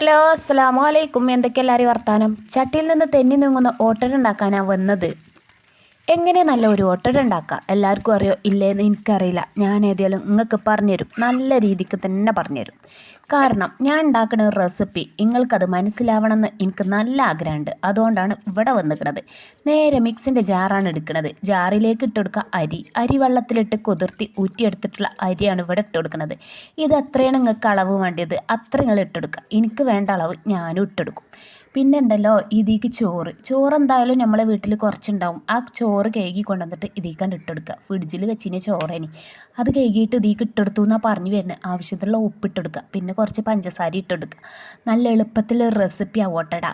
Hello അസ്സാം അലൈക്കും. എന്തൊക്കെ എല്ലാവരും വർത്താനം? ചട്ടിയിൽ നിന്ന് തെന്നി നീങ്ങുന്ന ഓട്ടർ ഉണ്ടാക്കാനാണ് വന്നത്. എങ്ങനെ നല്ല ഒരു ഓട്ടട ഉണ്ടാക്കാം? എല്ലാവർക്കും അറിയോ? ഇല്ലേന്ന് എനിക്കറിയില്ല. ഞാൻ ഏതായാലും നിങ്ങൾക്ക് പറഞ്ഞുതരും. നല്ല രീതിക്ക് തന്നെ പറഞ്ഞുതരും. കാരണം ഞാൻ ഉണ്ടാക്കുന്ന ഒരു റെസിപ്പി നിങ്ങൾക്കത് മനസ്സിലാവണമെന്ന് എനിക്ക് നല്ല ആഗ്രഹമുണ്ട്. അതുകൊണ്ടാണ് ഇവിടെ വന്നിരിക്കുന്നത്. നേരെ മിക്സിന്റെ ജാറാണ് എടുക്കുന്നത്. ജാറിലേക്ക് ഇട്ട് കൊടുക്കുക അരി. അരി വെള്ളത്തിലിട്ട് കുതിർത്തി ഊറ്റിയെടുത്തിട്ടുള്ള അരിയാണ് ഇവിടെ ഇട്ട് കൊടുക്കുന്നത്. ഇത് എത്രയാണ് നിങ്ങൾക്ക് അളവ് വേണ്ടത് അത്ര നിങ്ങൾ ഇട്ടെടുക്കുക എനിക്ക് വേണ്ട അളവ് ഞാനും ഇട്ടെടുക്കും പിന്നെ ഉണ്ടല്ലോ ഇതിക്ക് ചോറ്. ചോറ് എന്തായാലും നമ്മളെ വീട്ടിൽ കുറച്ചുണ്ടാവും. ആ ചോറ് കേകി കൊണ്ടുവന്നിട്ട് ഇതിക്കാണ്ട് ഇട്ടെടുക്കുക ഫ്രിഡ്ജിൽ വെച്ചിന് ചോറേനി. അത് കേകിയിട്ട് ഇതിക്ക് ഇട്ടെടുത്തു എന്നാണ് പറഞ്ഞു വരുന്നത് ആവശ്യത്തിലുള്ള ഉപ്പ് ഇട്ടെടുക്കുക പിന്നെ കുറച്ച് പഞ്ചസാര ഇട്ടെടുക്കുക നല്ല എളുപ്പത്തിൽ റെസിപ്പി ഓട്ടട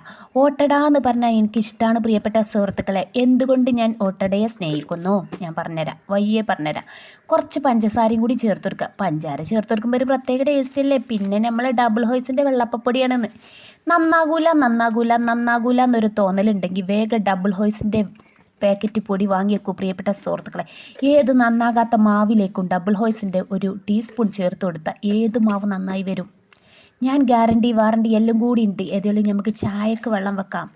ഓട്ടട. എന്ന് പറഞ്ഞാൽ എനിക്കിഷ്ടമാണ് പ്രിയപ്പെട്ട സുഹൃത്തുക്കളെ. എന്തുകൊണ്ട് ഞാൻ ഓട്ടടയെ സ്നേഹിക്കുന്നു? ഞാൻ പറഞ്ഞുതരാം വയ്യേ പറഞ്ഞുതരാം കുറച്ച് പഞ്ചസാരയും കൂടി ചേർത്തെടുക്കുക പഞ്ചാര ചേർത്തെടുക്കുമ്പോൾ ഒരു പ്രത്യേക ടേസ്റ്റ് അല്ലേ? പിന്നെ നമ്മൾ ഡബിൾ ഹോയ്സിന്റെ വെള്ളപ്പപ്പൊടിയാണെന്ന്. നന്നാകൂല നന്നാകൂല നന്നാകൂല എന്നൊരു തോന്നലുണ്ടെങ്കിൽ വേഗം ഡബിൾ ഹോയ്സിന്റെ പാക്കറ്റ് പൊടി വാങ്ങിയേക്കൂ പ്രിയപ്പെട്ട സുഹൃത്തുക്കളെ. ഏത് നന്നാകാത്ത മാവിലേക്കും ഡബിൾ ഹോയ്സിന്റെ ഒരു ടീസ്പൂൺ ചേർത്ത് കൊടുത്താൽ ഏത് മാവ് നന്നായി വരും? ഞാൻ ഗ്യാരണ്ടി വാറണ്ടി എല്ലാം കൂടി ഉണ്ട് ഏതെങ്കിലും നമുക്ക് ചായക്ക് വെള്ളം വെക്കാം.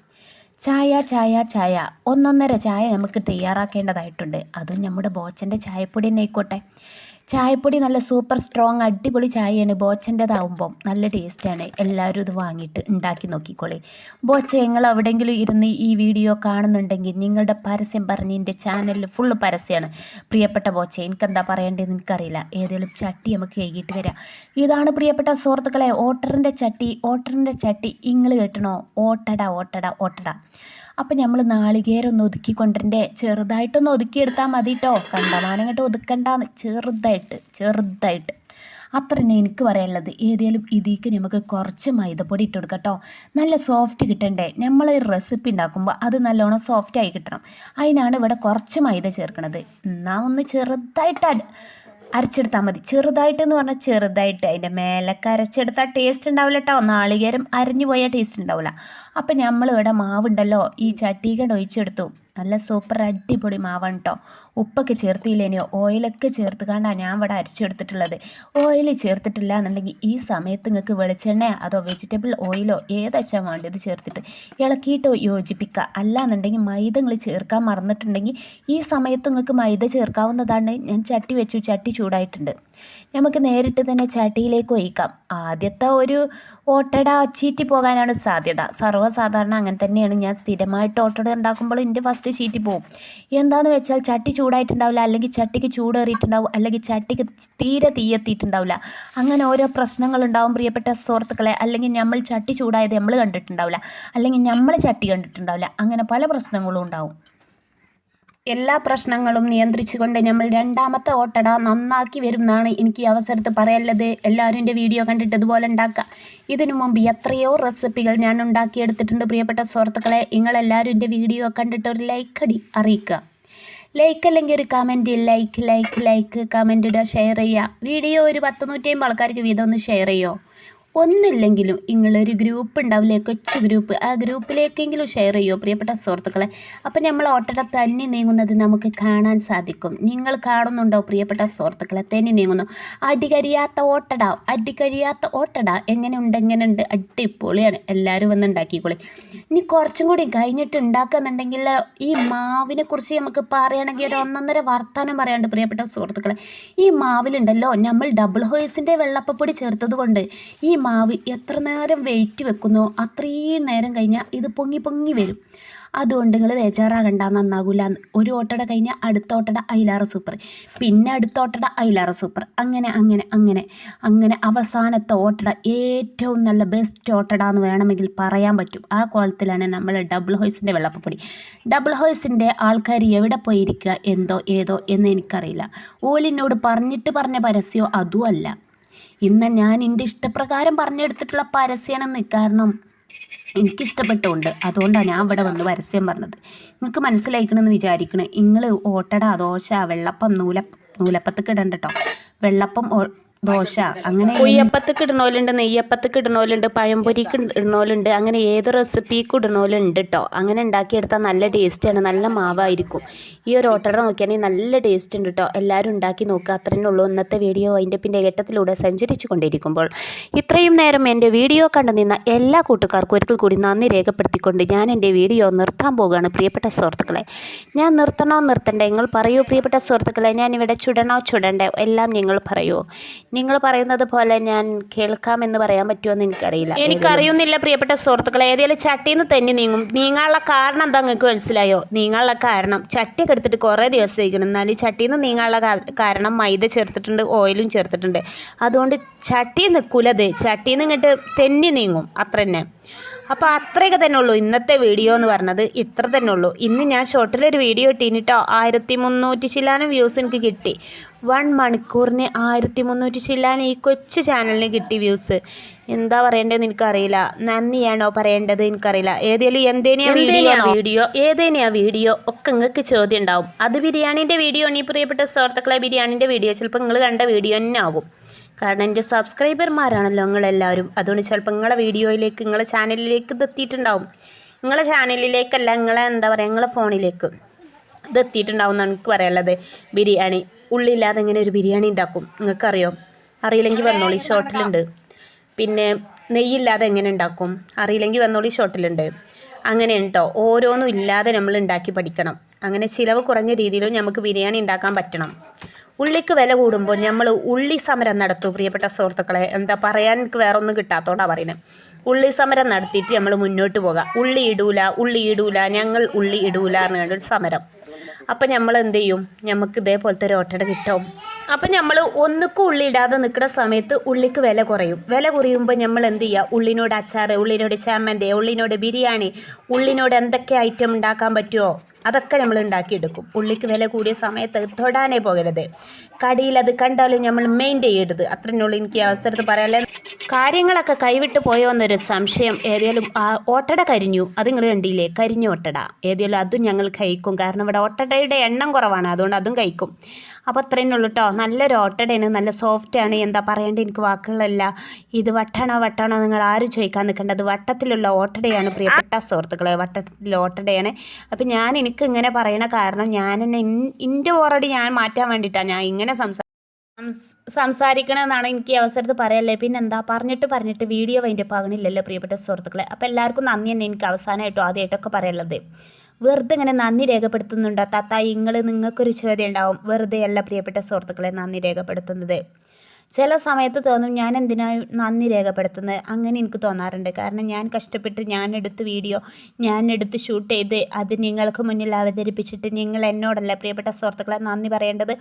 ചായ ചായ ചായ. ഒന്നൊന്നര ചായ നമുക്ക് തയ്യാറാക്കേണ്ടതായിട്ടുണ്ട്. അതും നമ്മുടെ ബോച്ചന്റെ ചായപ്പൊടി തന്നെ ആയിക്കോട്ടെ. ചായപ്പൊടി നല്ല സൂപ്പർ സ്ട്രോങ് അടിപൊളി ചായയാണ്. ബോച്ചന്റെതാവുമ്പം നല്ല ടേസ്റ്റാണ്. എല്ലാവരും ഇത് വാങ്ങിയിട്ട് ഉണ്ടാക്കി നോക്കിക്കോളി. ബോച്ച നിങ്ങൾ എവിടെയെങ്കിലും ഇരുന്ന് ഈ വീഡിയോ കാണുന്നുണ്ടെങ്കിൽ നിങ്ങളുടെ പരസ്യം പറഞ്ഞ് എന്റെ ചാനലിൽ ഫുള്ള് പരസ്യമാണ് പ്രിയപ്പെട്ട ബോച്ച എനിക്കെന്താ പറയേണ്ടതെന്ന് എനിക്കറിയില്ല. ഏതെങ്കിലും ചട്ടി നമുക്ക് കഴുകിയിട്ട് വരാം. ഇതാണ് പ്രിയപ്പെട്ട സുഹൃത്തുക്കളെ ഓട്ടറിന്റെ ചട്ടി. ഓട്ടറിന്റെ ചട്ടി ഇങ്ങൾ കേട്ടണോ? ഓട്ടട ഓട്ടട ഓട്ടട. അപ്പം നമ്മൾ നാളികേരം ഒന്ന് ഒതുക്കി കൊണ്ടിരണ്ടേ ചെറുതായിട്ടൊന്ന് ഒതുക്കിയെടുത്താൽ മതി കേട്ടോ കണ്ടമാനം കേട്ട് ഒതുക്കണ്ട ചെറുതായിട്ട് ചെറുതായിട്ട്. അത്ര തന്നെ എനിക്ക് പറയാനുള്ളത്. ഏതെങ്കിലും ഇതിക്ക് നമുക്ക് കുറച്ച് മൈദപ്പൊടി ഇട്ട് കൊടുക്കാം കേട്ടോ നല്ല സോഫ്റ്റ് കിട്ടണ്ടേ? നമ്മൾ ഒരു റെസിപ്പി ഉണ്ടാക്കുമ്പോൾ അത് നല്ലോണം സോഫ്റ്റ് ആയി കിട്ടണം. അതിനാണ് ഇവിടെ കുറച്ച് മൈദ ചേർക്കണത്. എന്നാൽ ഒന്ന് ചെറുതായിട്ട് അരച്ചെടുത്താൽ മതി. ചെറുതായിട്ട് എന്ന് പറഞ്ഞാൽ ചെറുതായിട്ട്. അതിന്റെ മേലൊക്കെ അരച്ചെടുത്താൽ ടേസ്റ്റ് ഉണ്ടാവില്ല കേട്ടോ നാളികേരം അരഞ്ഞു പോയാൽ ടേസ്റ്റ് ഉണ്ടാവില്ല അപ്പം നമ്മൾ ഇവിടെ മാവുണ്ടല്ലോ ഈ ചട്ടി ചട്ടിക്കണ്ട് ഒഴിച്ചെടുത്തു. നല്ല സൂപ്പർ അടിപൊളി മാവാണ് കേട്ടോ ഉപ്പൊക്കെ ചേർത്തില്ലേനെയോ ഓയിലൊക്കെ ചേർത്ത് കണ്ടാണ് ഞാൻ ഇവിടെ അരച്ചെടുത്തിട്ടുള്ളത്. ഓയിൽ ചേർത്തിട്ടില്ല എന്നുണ്ടെങ്കിൽ ഈ സമയത്ത് നിങ്ങൾക്ക് വെളിച്ചെണ്ണ അതോ വെജിറ്റബിൾ ഓയിലോ ഏതാച്ചാൽ വേണ്ടത് ചേർത്തിട്ട്? ഇളക്കിയിട്ട് യോജിപ്പിക്കുക അല്ല എന്നുണ്ടെങ്കിൽ മൈദ നിങ്ങൾ ചേർക്കാൻ മറന്നിട്ടുണ്ടെങ്കിൽ ഈ സമയത്ത് നിങ്ങൾക്ക് മൈദ ചേർക്കാവുന്നതാണ്. ഞാൻ ചട്ടി വെച്ചു ചട്ടി ചൂടായിട്ടുണ്ട്. നമുക്ക് നേരിട്ട് തന്നെ ചട്ടിയിലേക്ക് ഒഴിക്കാം. ആദ്യത്തെ ഒരു ഓട്ടട ചീറ്റി പോകാനാണ് സാധ്യത. സർവസാധാരണ അങ്ങനെ തന്നെയാണ്. ഞാൻ സ്ഥിരമായിട്ട് ഓട്ടട ഉണ്ടാക്കുമ്പോൾ എന്റെ ഫസ്റ്റ് ചീറ്റി പോകും എന്താണെന്ന് വെച്ചാൽ ചട്ടി ചൂടായിട്ടുണ്ടാവില്ല അല്ലെങ്കിൽ ചട്ടിക്ക് ചൂടേറിയിട്ടുണ്ടാവും അല്ലെങ്കിൽ ചട്ടിക്ക് തീരെ തീയെത്തിയിട്ടുണ്ടാവില്ല അങ്ങനെ ഓരോ പ്രശ്നങ്ങളുണ്ടാവും പ്രിയപ്പെട്ട സുഹൃത്തുക്കളെ. അല്ലെങ്കിൽ നമ്മൾ ചട്ടി ചൂടായത് നമ്മൾ കണ്ടിട്ടുണ്ടാവില്ല. അല്ലെങ്കിൽ നമ്മൾ ചട്ടി കണ്ടിട്ടുണ്ടാവില്ല. അങ്ങനെ പല പ്രശ്നങ്ങളും ഉണ്ടാവും. എല്ലാ പ്രശ്നങ്ങളും നിയന്ത്രിച്ചുകൊണ്ട് നമ്മൾ രണ്ടാമത്തെ ഓട്ടട നന്നാക്കി വരും എന്നാണ് എനിക്ക് ഈ അവസരത്ത് പറയാനുള്ളത്. എല്ലാവരും എന്റെ വീഡിയോ കണ്ടിട്ട് ഇതുപോലെ ഉണ്ടാക്കുക. ഇതിനു മുമ്പ് എത്രയോ റെസിപ്പികൾ ഞാൻ ഉണ്ടാക്കിയെടുത്തിട്ടുണ്ട്. പ്രിയപ്പെട്ട സുഹൃത്തുക്കളെ നിങ്ങളെല്ലാവരും എന്റെ വീഡിയോ കണ്ടിട്ട് ഒരു ലൈക്ക് അടി അറിയിക്കുക. ലൈക്ക് അല്ലെങ്കിൽ ഒരു comment like like like comment ഇടുക ഷെയർ ചെയ്യുക. വീഡിയോ ഒരു പത്ത് നൂറ്റി അമ്പത് ആൾക്കാർക്ക് വീതം ഒന്ന് ഷെയർ ചെയ്യുമോ? ഒന്നില്ലെങ്കിലും നിങ്ങളൊരു ഗ്രൂപ്പ് ഉണ്ടാവില്ലേ കൊച്ചു ഗ്രൂപ്പ് ആ ഗ്രൂപ്പിലേക്കെങ്കിലും ഷെയർ ചെയ്യുമോ പ്രിയപ്പെട്ട സുഹൃത്തുക്കളെ? അപ്പം നമ്മൾ ഓട്ടട തന്നെ നീങ്ങുന്നത് നമുക്ക് കാണാൻ സാധിക്കും. നിങ്ങൾ കാണുന്നുണ്ടോ പ്രിയപ്പെട്ട സുഹൃത്തുക്കളെ? തന്നെ നീങ്ങുന്നു. അടികരിയാത്ത ഓട്ടട അടികരിയാത്ത ഓട്ടട എങ്ങനെ ഉണ്ട് അടിപൊളിയാണ്. എല്ലാവരും വന്ന് ഉണ്ടാക്കിക്കോളി. ഇനി കുറച്ചും കൂടി കഴിഞ്ഞിട്ട് ഉണ്ടാക്കുന്നുണ്ടെങ്കിൽ ഈ മാവിനെ കുറിച്ച് നമുക്ക് പറയുകയാണെങ്കിൽ ഒരു ഒന്നൊന്നര വർത്തമാനം പറയാണ്ട് പ്രിയപ്പെട്ട സുഹൃത്തുക്കളെ. ഈ മാവിലുണ്ടല്ലോ നമ്മൾ ഡബിൾ ഹോയ്സിന്റെ വെള്ളപ്പൊടി ചേർത്തത് കൊണ്ട് ഈ മാവ് എത്ര നേരം വെയിറ്റ് വെക്കുന്നോ അത്രയും നേരം കഴിഞ്ഞാൽ ഇത് പൊങ്ങി പൊങ്ങി വരും. അതുകൊണ്ട് നിങ്ങൾ ബേജാറാകണ്ട നന്നാകൂല. ഒരു ഓട്ടട കഴിഞ്ഞാൽ അടുത്ത ഓട്ടട അയിലാറ് സൂപ്പർ. പിന്നെ അടുത്ത ഓട്ടട അയിലാറ് സൂപ്പർ. അങ്ങനെ അങ്ങനെ അങ്ങനെ അങ്ങനെ അവസാനത്തെ ഓട്ടട ഏറ്റവും നല്ല ബെസ്റ്റ് ഓട്ടട എന്ന് വേണമെങ്കിൽ പറയാൻ പറ്റും. ആ കോലത്തിലാണ് നമ്മൾ ഡബിൾ ഹോയ്സിന്റെ വെള്ളപ്പൊടി ഡബിൾ ഹോയ്സിന്റെ ആൾക്കാർ എവിടെ പോയിരിക്കുക എന്തോ ഏതോ എന്ന് എനിക്കറിയില്ല. ഓലിനോട് പറഞ്ഞിട്ട് പറഞ്ഞ പരസ്യമോ അതുമല്ല. ഇന്ന് ഞാൻ എന്റെ ഇഷ്ടപ്രകാരം പറഞ്ഞെടുത്തിട്ടുള്ള പരസ്യമാണെന്ന് കാരണം എനിക്കിഷ്ടപ്പെട്ടുകൊണ്ട്. അതുകൊണ്ടാണ് ഞാൻ ഇവിടെ വന്ന് പരസ്യം പറഞ്ഞത്. നിങ്ങൾക്ക് മനസ്സിലായിക്കണമെന്ന് വിചാരിക്കണേ. നിങ്ങൾ ഓട്ടട ദോശ വെള്ളപ്പം നൂല നൂലപ്പത്തൊക്കെ ഇടണ്ട കേട്ടോ വെള്ളപ്പം ദോശ. അങ്ങനെ കുയ്യപ്പത്തേക്ക് ഇടണോലുണ്ട് നെയ്യപ്പത്തേക്ക് ഇടണോലുണ്ട് പഴംപൊരിക്ക് ഇടണോലുണ്ട് അങ്ങനെ ഏത് റെസിപ്പിക്ക് ഇടണോലുണ്ട് കേട്ടോ അങ്ങനെ ഉണ്ടാക്കിയെടുത്താൽ നല്ല ടേസ്റ്റാണ് നല്ല മാവായിരിക്കും. ഈ ഒരു ഓട്ടട നോക്കിയാണെങ്കിൽ നല്ല ടേസ്റ്റ് ഉണ്ട് കേട്ടോ എല്ലാവരും ഉണ്ടാക്കി നോക്കുക അത്രേ ഉള്ളൂ ഇന്നത്തെ വീഡിയോ. അതിന്റെ പിന്നെ ഘട്ടത്തിലൂടെ സഞ്ചരിച്ചു കൊണ്ടിരിക്കുമ്പോൾ ഇത്രയും നേരം എന്റെ വീഡിയോ കണ്ടു നിന്ന എല്ലാ കൂട്ടുകാർക്കും ഒരിക്കൽ കൂടി നന്ദി രേഖപ്പെടുത്തിക്കൊണ്ട് ഞാൻ എന്റെ വീഡിയോ നിർത്താൻ പോവുകയാണ്. പ്രിയപ്പെട്ട സുഹൃത്തുക്കളെ ഞാൻ നിർത്തണോ നിർത്തണ്ടേ? നിങ്ങൾ പറയൂ പ്രിയപ്പെട്ട സുഹൃത്തുക്കളെ ഞാൻ ഇവിടെ ചുടണോ ചുടണ്ടേ? എല്ലാം നിങ്ങൾ പറയൂ. നിങ്ങൾ പറയുന്നത് പോലെ ഞാൻ കേൾക്കാമെന്ന് പറയാൻ പറ്റുമോ എന്ന് എനിക്കറിയില്ല എനിക്കറിയുന്നില്ല പ്രിയപ്പെട്ട സുഹൃത്തുക്കളെ. ഏതെങ്കിലും ചട്ടിന്ന് തന്നെ നീങ്ങും. നീങ്ങാനുള്ള കാരണം എന്താ നിങ്ങൾക്ക് മനസ്സിലായോ? നീങ്ങാനുള്ള കാരണം. ചട്ടിയൊക്കെ എടുത്തിട്ട് കുറേ ദിവസം ഇരിക്കണം എന്നാലും ചട്ടിയിൽ ചട്ടിന്ന് നീങ്ങാനുള്ള കാരണം മൈദ ചേർത്തിട്ടുണ്ട് ഓയിലും ചേർത്തിട്ടുണ്ട്. അതുകൊണ്ട് ചട്ടി നിൽക്കൂലത്. ചട്ടിന്ന് ഇങ്ങോട്ട് തെന്നി നീങ്ങും. അത്ര തന്നെ അപ്പോൾ അത്രയൊക്കെ തന്നെ ഉള്ളൂ. ഇന്നത്തെ വീഡിയോ എന്ന് പറഞ്ഞത് ഇത്ര തന്നെ ഉള്ളൂ. ഇന്ന് ഞാൻ ഷോർട്ടിലൊരു വീഡിയോ ഇട്ടീനിട്ടോ. ആയിരത്തി മുന്നൂറ്റി ശില്ലാനം വ്യൂസ് എനിക്ക് കിട്ടി. വൺ മണിക്കൂറിന് ആയിരത്തി മുന്നൂറ്റി ശില്ലാനം ഈ കൊച്ചു ചാനലിന് കിട്ടി വ്യൂസ് എന്താ പറയേണ്ടതെന്ന് എനിക്കറിയില്ല. നന്ദിയാണോ പറയേണ്ടത് എനിക്കറിയില്ല. ഏതെങ്കിലും എന്തേനെയാ വീഡിയോ വീഡിയോ ഏതേനെയാ വീഡിയോ ഒക്കെ നിങ്ങൾക്ക് ചോദ്യം ഉണ്ടാവും. അത് ബിരിയാണിന്റെ വീഡിയോ ഇനി പ്രിയപ്പെട്ട സുഹൃത്തുക്കളെ ബിരിയാണിന്റെ വീഡിയോ ചിലപ്പോൾ നിങ്ങൾ കണ്ട വീഡിയോ തന്നെ ആവും. കാരണം എന്റെ സബ്സ്ക്രൈബർമാരാണല്ലോ നിങ്ങളെല്ലാവരും. അതുകൊണ്ട് ചിലപ്പോൾ നിങ്ങളെ വീഡിയോയിലേക്ക് നിങ്ങളെ ചാനലിലേക്ക് ഇതെത്തിയിട്ടുണ്ടാവും നിങ്ങളെ ചാനലിലേക്കല്ല നിങ്ങളെ എന്താ പറയുക നിങ്ങളെ ഫോണിലേക്ക് ഇതെത്തിയിട്ടുണ്ടാവും എന്നാണ് എനിക്ക് പറയാനുള്ളത്. ബിരിയാണി ഉള്ളില്ലാതെ ഇങ്ങനെ ഒരു ബിരിയാണി ഉണ്ടാക്കും. നിങ്ങൾക്കറിയോ? അറിയില്ലെങ്കിൽ വന്നോളി ഷോർട്ടിലുണ്ട് പിന്നെ നെയ്യില്ലാതെ എങ്ങനെ ഉണ്ടാക്കും? അറിയില്ലെങ്കിൽ വന്നോളി ഷോർട്ടിലുണ്ട് അങ്ങനെ കേട്ടോ ഓരോന്നും ഇല്ലാതെ നമ്മൾ ഉണ്ടാക്കി പഠിക്കണം. അങ്ങനെ ചിലവ് കുറഞ്ഞ രീതിയിലും നമുക്ക് ബിരിയാണി ഉണ്ടാക്കാൻ പറ്റണം. ഉള്ളിക്ക് വില കൂടുമ്പോൾ നമ്മൾ ഉള്ളി സമരം നടത്തും. പ്രിയപ്പെട്ട സുഹൃത്തുക്കളെ എന്താ പറയാൻ എനിക്ക് വേറെ ഒന്നും കിട്ടാത്തോണ്ടാണ് പറയുന്നത് ഉള്ളി സമരം നടത്തിയിട്ട് നമ്മൾ മുന്നോട്ട് പോകാം. ഉള്ളി ഇടൂല ഉള്ളി ഇടൂല ഞങ്ങൾ ഉള്ളി ഇടൂല എന്ന് പറഞ്ഞൊരു സമരം. അപ്പം നമ്മൾ എന്ത് ചെയ്യും നമുക്ക് ഇതേപോലത്തെ ഒരു ഓട്ടട കിട്ടും. അപ്പം നമ്മൾ ഒന്നുക്കും ഉള്ളി ഇടാതെ നിൽക്കുന്ന സമയത്ത് ഉള്ളിക്ക് വില കുറയും. വില കുറയുമ്പോൾ നമ്മൾ എന്ത് ചെയ്യുക ഉള്ളിനോട് അച്ചാർ ഉള്ളിനോട് ചമ്മന്തി ഉള്ളിനോട് ബിരിയാണി ഉള്ളിനോട് എന്തൊക്കെ ഐറ്റം ഉണ്ടാക്കാൻ പറ്റുമോ അതൊക്കെ നമ്മൾ ഉണ്ടാക്കിയെടുക്കും ഉള്ളിക്ക് വില കൂടിയ സമയത്ത് തൊടാനേ പോകരുത്. കടിയിൽ അത് കണ്ടാലും നമ്മൾ മെയിന്റ് ചെയ്യരുത്. അത്രേ ഉള്ളൂ എനിക്ക് അവസരത്ത് പറയാല്ലേ കാര്യങ്ങളൊക്കെ കൈവിട്ട് പോയോ എന്നൊരു സംശയം ആ ഓട്ടട കരിഞ്ഞു. അത് നിങ്ങൾ കണ്ടില്ലേ? കരിഞ്ഞ ഓട്ടട. ഏതായാലും അതും ഞങ്ങൾ കഴിക്കും. കാരണം ഇവിടെ ഓട്ടടയുടെ എണ്ണം കുറവാണ്. അതുകൊണ്ട് അതും കഴിക്കും. അപ്പോൾ അത്രയും ഉള്ളൂ കേട്ടോ നല്ലൊരു ഓട്ടടയാണ് നല്ല സോഫ്റ്റാണ് എന്താ പറയേണ്ടത് എനിക്ക് വാക്കുകളല്ല. ഇത് വട്ടാണോ വട്ടാണോ നിങ്ങൾ ആരും ചോദിക്കാൻ നിൽക്കേണ്ടത്? വട്ടത്തിലുള്ള ഓട്ടടയാണ് പ്രിയപ്പെട്ട സുഹൃത്തുക്കളെ. വട്ടത്തിലുള്ള ഓട്ടടയാണ് അപ്പം ഞാൻ എനിക്ക് ഇങ്ങനെ പറയണ കാരണം ഞാൻ എന്നെ എന്റെ ഓറടി ഞാൻ മാറ്റാൻ വേണ്ടിയിട്ടാണ് ഞാൻ ഇങ്ങനെ സംസാ സംസ്- സംസാരിക്കണമെന്നാണ് എനിക്ക് ഈ അവസരത്ത് പറയല്ലേ പിന്നെ എന്താ? പറഞ്ഞിട്ട് പറഞ്ഞിട്ട് വീഡിയോ അതിന്റെ പാകണില്ലല്ലോ പ്രിയപ്പെട്ട സുഹൃത്തുക്കളെ. അപ്പോൾ എല്ലാവർക്കും നന്ദി തന്നെ എനിക്ക് അവസാനമായിട്ടോ ആദ്യമായിട്ടൊക്കെ പറയുള്ളത് വെറുതെ ഇങ്ങനെ നന്ദി രേഖപ്പെടുത്തുന്നുണ്ടോ? താത്ത നിങ്ങൾ നിങ്ങൾക്കൊരു ചോദ്യം ഉണ്ടാവും വെറുതെ അല്ല പ്രിയപ്പെട്ട സുഹൃത്തുക്കളെ നന്ദി രേഖപ്പെടുത്തുന്നത്. ചില സമയത്ത് തോന്നും ഞാൻ എന്തിനാണ് നന്ദി രേഖപ്പെടുത്തുന്നത് അങ്ങനെ എനിക്ക് തോന്നാറുണ്ട്. കാരണം ഞാൻ കഷ്ടപ്പെട്ട് ഞാൻ എടുത്ത് വീഡിയോ ഞാൻ എടുത്ത് ഷൂട്ട് ചെയ്ത് അത് നിങ്ങൾക്ക് മുന്നിൽ അവതരിപ്പിച്ചിട്ട് നിങ്ങൾ എന്നോടല്ല പ്രിയപ്പെട്ട സുഹൃത്തുക്കളെ നന്ദി പറയേണ്ടത്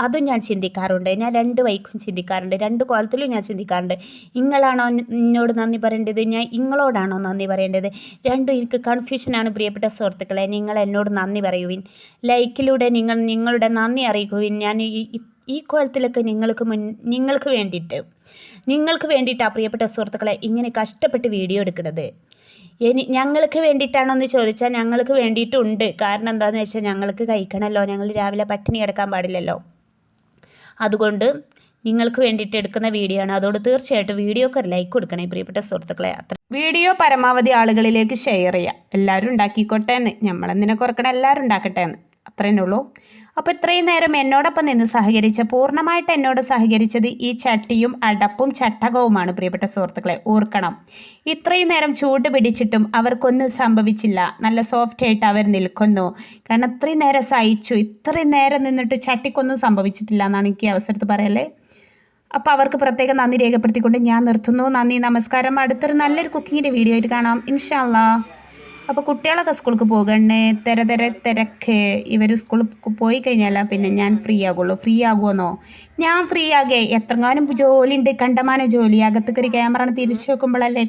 അതും ഞാൻ ചിന്തിക്കാറുണ്ട്. ഞാൻ രണ്ട് വൈക്കും ചിന്തിക്കാറുണ്ട്. രണ്ട് കോലത്തിലും ഞാൻ ചിന്തിക്കാറുണ്ട്. നിങ്ങളാണോ എന്നോട് നന്ദി പറയേണ്ടത്? ഞാൻ ഇങ്ങളോടാണോ നന്ദി പറയേണ്ടത്? രണ്ടും എനിക്ക് കൺഫ്യൂഷനാണ് പ്രിയപ്പെട്ട സുഹൃത്തുക്കളെ. നിങ്ങൾ എന്നോട് നന്ദി പറയുവിൻ. ലൈക്കിലൂടെ നിങ്ങൾ നിങ്ങളുടെ നന്ദി അറിയിക്കുവിൻ. ഞാൻ ഈ ഈ കോലത്തിലൊക്കെ നിങ്ങൾക്ക് മുൻ നിങ്ങൾക്ക് വേണ്ടിയിട്ട് നിങ്ങൾക്ക് വേണ്ടിയിട്ടാണ് പ്രിയപ്പെട്ട സുഹൃത്തുക്കളെ ഇങ്ങനെ കഷ്ടപ്പെട്ട് വീഡിയോ എടുക്കുന്നത്. ഇനി ഞങ്ങൾക്ക് വേണ്ടിയിട്ടാണോ എന്ന് ചോദിച്ചാൽ ഞങ്ങൾക്ക് വേണ്ടിയിട്ടുണ്ട്. കാരണം എന്താണെന്ന് വെച്ചാൽ ഞങ്ങൾക്ക് കഴിക്കണമല്ലോ ഞങ്ങൾ രാവിലെ പട്ടിണി കിടക്കാൻ പാടില്ലല്ലോ. അതുകൊണ്ട് നിങ്ങൾക്ക് വേണ്ടിയിട്ട് എടുക്കുന്ന വീഡിയോ ആണ്. അതുകൊണ്ട് തീർച്ചയായിട്ടും വീഡിയോക്ക് ഒരു ലൈക്ക് കൊടുക്കണേ പ്രിയപ്പെട്ട സുഹൃത്തുക്കളെ. അത്ര വീഡിയോ പരമാവധി ആളുകളിലേക്ക് ഷെയർ ചെയ്യുക എല്ലാവരും ഉണ്ടാക്കിക്കോട്ടെ എന്ന്. നമ്മളെന്തിനെ കുറക്കണം? എല്ലാവരും ഉണ്ടാക്കട്ടെ എന്ന്. അത്രേ ഉള്ളൂ. അപ്പോൾ ഇത്രയും നേരം എന്നോടൊപ്പം നിന്ന് സഹകരിച്ച പൂർണമായിട്ട് എന്നോട് സഹകരിച്ചത് ഈ ചട്ടിയും അടപ്പും ചട്ടകവുമാണ് പ്രിയപ്പെട്ട സുഹൃത്തുക്കളെ. ഓർക്കണം ഇത്രയും നേരം ചൂട് പിടിച്ചിട്ടും അവർക്കൊന്നും സംഭവിച്ചില്ല. നല്ല സോഫ്റ്റ് ആയിട്ട് അവർ നിൽക്കുന്നു. കാരണം ഇത്രയും നേരം സഹിച്ചു ഇത്രയും നേരം നിന്നിട്ട് ചട്ടിക്കൊന്നും സംഭവിച്ചിട്ടില്ല എന്നാണ് എനിക്ക് അവസരത്ത് പറയല്ലേ? അപ്പോൾ അവർക്ക് പ്രത്യേകം നന്ദി രേഖപ്പെടുത്തിക്കൊണ്ട് ഞാൻ നിർത്തുന്നു. നന്ദി നമസ്കാരം. അടുത്തൊരു നല്ലൊരു കുക്കിങ്ങിന്റെ വീഡിയോ ആയിട്ട് കാണാം. ഇൻഷാല്ലാ അപ്പോൾ കുട്ടികളൊക്കെ സ്കൂൾക്ക് പോകണേ തിര തിര തിരക്ക്. ഇവർ സ്കൂളിൽ പോയി കഴിഞ്ഞാൽ പിന്നെ ഞാൻ ഫ്രീ ആകുള്ളൂ ഫ്രീ ആകുമെന്നോ ഞാൻ ഫ്രീ ആകെ. എത്രങ്ങാനും ജോലി ഉണ്ട് കണ്ടമാനം ജോലി. അകത്തേക്ക് ഒരു ക്യാമറ തിരിച്ചു വെക്കുമ്പോഴല്ലേ